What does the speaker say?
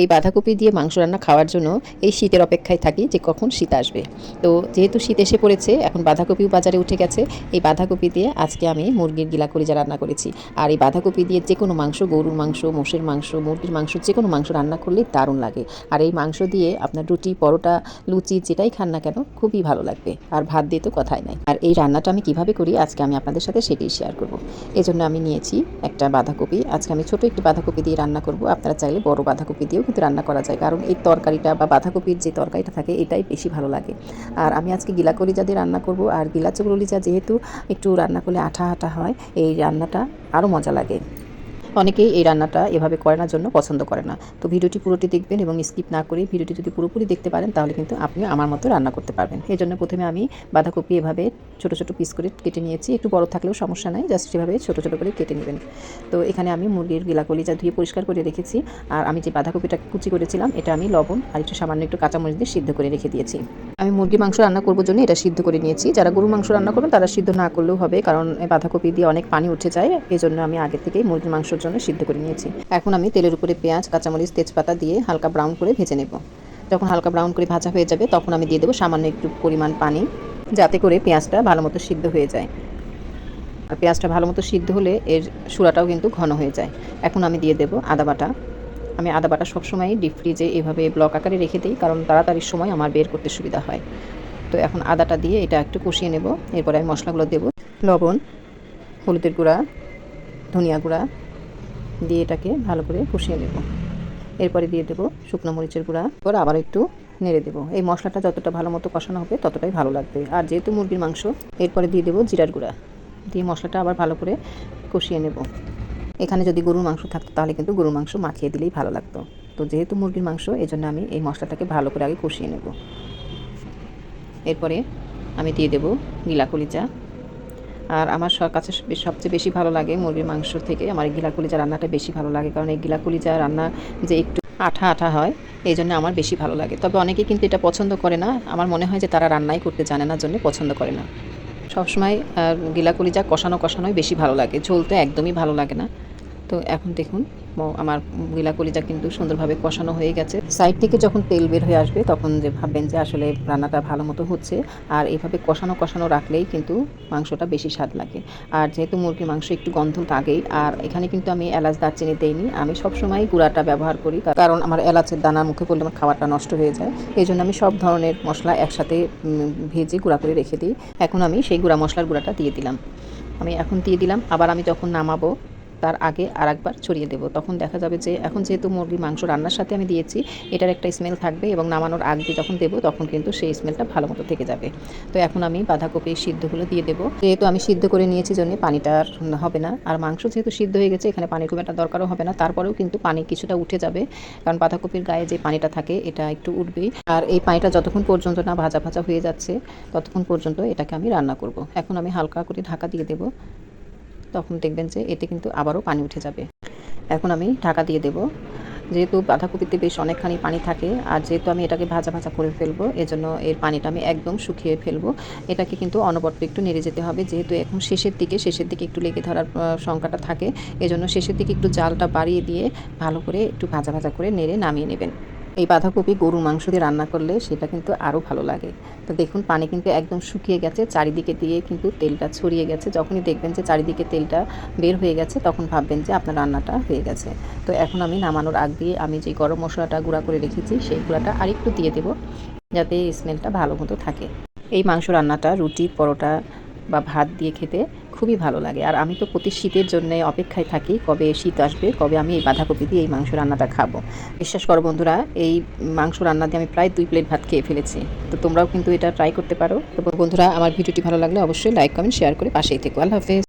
এই বাঁধাকপি দিয়ে মাংস রান্না খাওয়ার জন্য এই শীতের অপেক্ষায় থাকি যে কখন শীত আসবে। তো যেহেতু শীত এসে পড়েছে, এখন বাঁধাকপিও বাজারে উঠে গেছে। এই বাঁধাকপি দিয়ে আজকে আমি মুরগির গিলা কলিজা রান্না করেছি। আর এই বাঁধাকপি দিয়ে যে কোনো মাংস, গরুর মাংস, মোষের মাংস, মুরগির মাংস, যে কোনো মাংস রান্না করলেই দারুণ লাগে। আর এই মাংস দিয়ে আপনার রুটি, পরোটা, লুচি যেটাই খান না কেন, খুবই ভালো লাগবে। আর ভাত দিয়ে তো কথাই নাই। আর এই রান্নাটা আমি কীভাবে করি, আজকে আমি আপনাদের সাথে সেটাই শেয়ার করব। এজন্য আমি নিয়েছি একটা বাঁধাকপি। আজকে আমি ছোট একটি বাঁধাকপি দিয়ে রান্না করব। আপনারা চাইলে বড় বাঁধাকপি দিয়েও কিন্তু রান্না করা যায়। কারণ এই তরকারিটা বা বাঁধাকপির যে তরকারিটা থাকে, এটাই বেশি ভালো লাগে। আর আমি আজকে গিলা কলিজা দিয়ে রান্না করব, আর গিলা যা যেহেতু একটু রান্না করলে আঠা আঠা হয়, এই রান্নাটা আরও মজা লাগে। অনেকেই এই রান্নাটা এভাবে করে না জন্য পছন্দ করে না। তো ভিডিওটি পুরোটি দেখবেন এবং স্কিপ না করে ভিডিওটি যদি পুরোপুরি দেখতে পারেন, তাহলে কিন্তু আপনি আমার মতো রান্না করতে পারবেন। এই জন্য প্রথমে আমি বাঁধাকপি এভাবে ছোট ছোট পিস করে কেটে নিয়েছি। একটু বড় থাকলেও সমস্যা নাই জাস্ট সেভাবে ছোট ছোট করে কেটে নেবেন। তো এখানে আমি মুরগির গিলাকলিজা ধুয়ে পরিষ্কার করে রেখেছি, আর আমি যে বাঁধাকপিটা কুচি করেছিলাম, এটা আমি লবণ আর একটু সামান্য একটু কাঁচামরিচ দিয়ে সিদ্ধ করে রেখে দিয়েছি। আমি মুরগির মাংস রান্না করব জন্য এটা সিদ্ধ করে নিয়েছি। যারা গরু মাংস রান্না করবেন, তারা সিদ্ধ না করলেও হবে, কারণ বাঁধাকপি দিয়ে অনেক পানি উঠে যায়। এই জন্য আমি আগে থেকেই মুরগির মাংসের জন্য সিদ্ধ করে নিয়েছি। এখন আমি তেলের উপরে পেঁয়াজ, কাঁচামরিচ, তেজপাতা দিয়ে হালকা ব্রাউন করে ভেজে নেব। যখন হালকা ব্রাউন করে ভাজা হয়ে যাবে, তখন আমি দিয়ে দেবো সামান্য একটু পরিমাণ পানি, যাতে করে পেঁয়াজটা ভালো মতো সিদ্ধ হয়ে যায়। আর পেঁয়াজটা ভালো মতো সিদ্ধ হলে এর সুরাটাও কিন্তু ঘন হয়ে যায়। এখন আমি দিয়ে দেবো আদা বাটা। আমি আদা বাটা সবসময় ডিপ ফ্রিজে এভাবে ব্লক আকারে রেখে দিই, কারণ তাড়াতাড়ির সময় আমার বের করতে সুবিধা হয়। তো এখন আদাটা দিয়ে এটা একটু কষিয়ে নেব। এরপরে আমি মশলাগুলো দেবো। লবণ, হলুদের গুঁড়া, ধনিয়া গুঁড়া দিয়ে এটাকে ভালো করে কষিয়ে নেব। এরপরে দিয়ে দেবো শুকনো মরিচের গুঁড়া। এরপর আবার একটু নেড়ে দেবো। এই মশলাটা যতটা ভালো মতো কষানো হবে, ততটাই ভালো লাগবে। আর যেহেতু মুরগির মাংস, এরপরে দিয়ে দেবো জিরার গুঁড়া। দিয়ে মশলাটা আবার ভালো করে কষিয়ে নেব। এখানে যদি গরুর মাংস থাকতো, তাহলে কিন্তু গরুর মাংস মাখিয়ে দিলেই ভালো লাগতো। তো যেহেতু মুরগির মাংস এই জন্য আমি এই মশলাটাকে ভালো করে আগে কষিয়ে নেব। এরপরে আমি দিয়ে দেবো গিলা কলিজা আর আমার কাছে সবচেয়ে বেশি ভালো লাগে মুরগির মাংস থেকে। আমার এই গিলা কলিজা রান্নাটা বেশি ভালো লাগে, কারণ এই গিলা কলিজা রান্না যে একটু আঠা আঠা হয়, এই জন্য আমার বেশি ভালো লাগে। তবে অনেকে কিন্তু এটা পছন্দ করে না। আমার মনে হয় যে তারা রান্নাই করতে জানে না, জন্য পছন্দ করে না। সবসময় গিলা কলিজা কষানো কষানোই বেশি ভালো লাগে। ঝোলতে একদমই ভালো লাগে না। তো এখন দেখুন আমার গিলা কলিজা কিন্তু সুন্দরভাবে কষানো হয়ে গেছে। সাইড থেকে যখন তেল বের হয়ে আসবে, তখন যে ভাববেন যে আসলে রান্নাটা ভালো মতো হচ্ছে। আর এভাবে কষানো কষানো রাখলেই কিন্তু মাংসটা বেশি স্বাদ লাগে। আর যেহেতু মুরগির মাংস একটু গন্ধ থাকেই আর এখানে কিন্তু আমি এলাচ, দারচিনি দেইনি। আমি সবসময় গুঁড়াটা ব্যবহার করি কারণ আমার এলাচের দানার মুখে পড়লে আমার খাবারটা নষ্ট হয়ে যায়। এই জন্য আমি সব ধরনের মশলা একসাথে ভেজে গুঁড়া করে রেখে দিই। এখন আমি সেই গুঁড়া মশলার গুঁড়াটা দিয়ে দিলাম। আমি এখন দিয়ে দিলাম। আবার আমি যখন নামাবো তার আগে আর একবার ছড়িয়ে দেবো। তখন দেখা যাবে যে এখন যেহেতু মুরগির মাংস রান্নার সাথে আমি দিয়েছি, এটার একটা স্মেল থাকবে এবং নামানোর আগে যখন দেবো তখন কিন্তু সেই স্মেলটা ভালো মতো থেকে যাবে। তো এখন আমি বাঁধাকপি সিদ্ধগুলো দিয়ে দেবো। যেহেতু আমি সিদ্ধ করে নিয়েছি জন্য পানিটা আর হবে না। আর মাংস যেহেতু সিদ্ধ হয়ে গেছে, এখানে পানি খুব একটা দরকারও হবে না। তারপরেও কিন্তু পানি কিছুটা উঠে যাবে। কারণ বাঁধাকপির গায়ে যে পানিটা থাকে, এটা একটু উঠবেই আর এই পানিটা যতক্ষণ পর্যন্ত না ভাজা ভাজা হয়ে যাচ্ছে, ততক্ষণ পর্যন্ত এটাকে আমি রান্না করব। এখন আমি হালকা করে ঢাকা দিয়ে দেবো। তখন দেখবেন যে এতে কিন্তু আবারও পানি উঠে যাবে। এখন আমি ঢাকা দিয়ে দেব। যেহেতু বাঁধাকপিতে বেশ অনেকখানি পানি থাকে, আর যেহেতু আমি এটাকে ভাজা ভাজা করে ফেলব, এজন্য এর পানিটা আমি একদম শুকিয়ে ফেলব। এটাকে কিন্তু অনবরত একটু নেড়ে যেতে হবে, যেহেতু এখন শেষের দিকে শেষের দিকে একটু লেগে ধরার সংখ্যাটা থাকে। এজন্য শেষের দিকে একটু জালটা বাড়িয়ে দিয়ে ভালো করে একটু ভাজা ভাজা করে নেড়ে নামিয়ে নেবেন। এই বাঁধাকপি গরু মাংস দিয়ে রান্না করলে সেটা কিন্তু আরও ভালো লাগে। তো দেখুন, পানি কিন্তু একদম শুকিয়ে গেছে, চারিদিকে দিয়ে কিন্তু তেলটা ছড়িয়ে গেছে। যখনই দেখবেন যে চারিদিকে তেলটা বের হয়ে গেছে, তখন ভাববেন যে আপনার রান্নাটা হয়ে গেছে। তো এখন আমি নামানোর আগ দিয়ে আমি যে গরম মশলাটা গুঁড়া করে রেখেছি, সেই গুঁড়াটা আরেকটু দিয়ে দেবো, যাতে স্মেলটা ভালো মতো থাকে। এই মাংস রান্নাটা রুটি, পরোটা বা ভাত দিয়ে খেতে খুবই ভালো লাগে। আর আমি তো প্রতি শীতের জন্য অপেক্ষায় থাকি কবে শীত আসবে, কবে আমি এই বাঁধাকপি দিয়ে এই মাংস রান্নাটা খাব। বিশ্বাস করো বন্ধুরা, এই মাংস রান্না দিয়ে আমি প্রায় দুই প্লেট ভাত খেয়ে ফেলেছি। তো তোমরাও কিন্তু এটা ট্রাই করতে পারো। তো বন্ধুরা, আমার ভিডিওটি ভালো লাগলে অবশ্যই লাইক কমেন্ট শেয়ার করে পাশেই থেকো। আল্লাহ হাফেজ।